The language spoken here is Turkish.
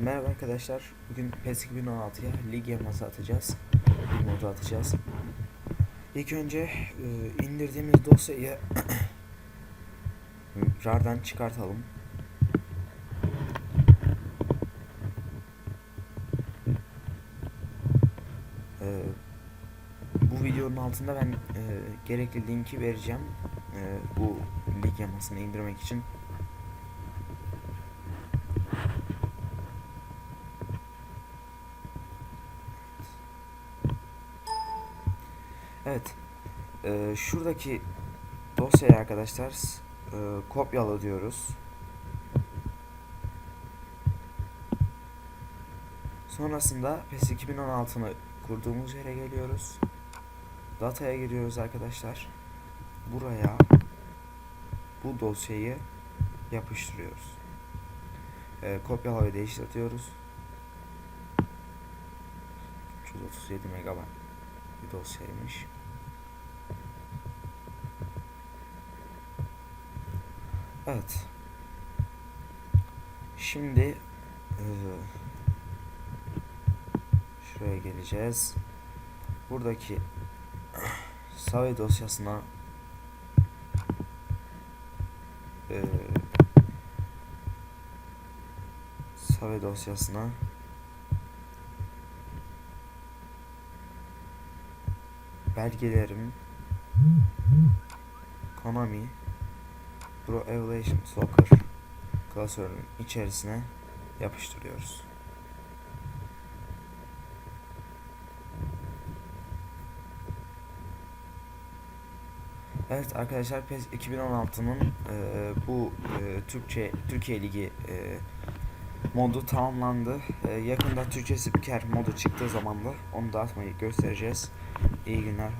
Merhaba arkadaşlar. Bugün PES 2016'ya lig yaması atacağız. Lig modu atacağız. İlk önce e, indirdiğimiz dosyayı RAR'dan çıkartalım. E, bu videonun altında ben e, gerekli linki vereceğim. E, bu lig yamasını indirmek için. Evet. Ee, şuradaki dosyayı arkadaşlar e, kopyala diyoruz. Sonrasında PES 2016'ını kurduğumuz yere geliyoruz. Dataya giriyoruz arkadaşlar. Buraya bu dosyayı yapıştırıyoruz. Ee, kopyala ve değiştir diyoruz. 337 megabayt bir dosyaymış. Evet. Şimdi eee, şuraya geleceğiz. Buradaki Savi dosyasına eee Savi dosyasına belgelerim Konami Pro Evolution Soccer klasörünün içerisine yapıştırıyoruz. Evet arkadaşlar PES 2016'nın e, bu e, Türkçe Türkiye Ligi e, modu tamamlandı. E, yakında Türkçe spiker modu çıktığı zaman da onu da atmayı göstereceğiz. İyi günler.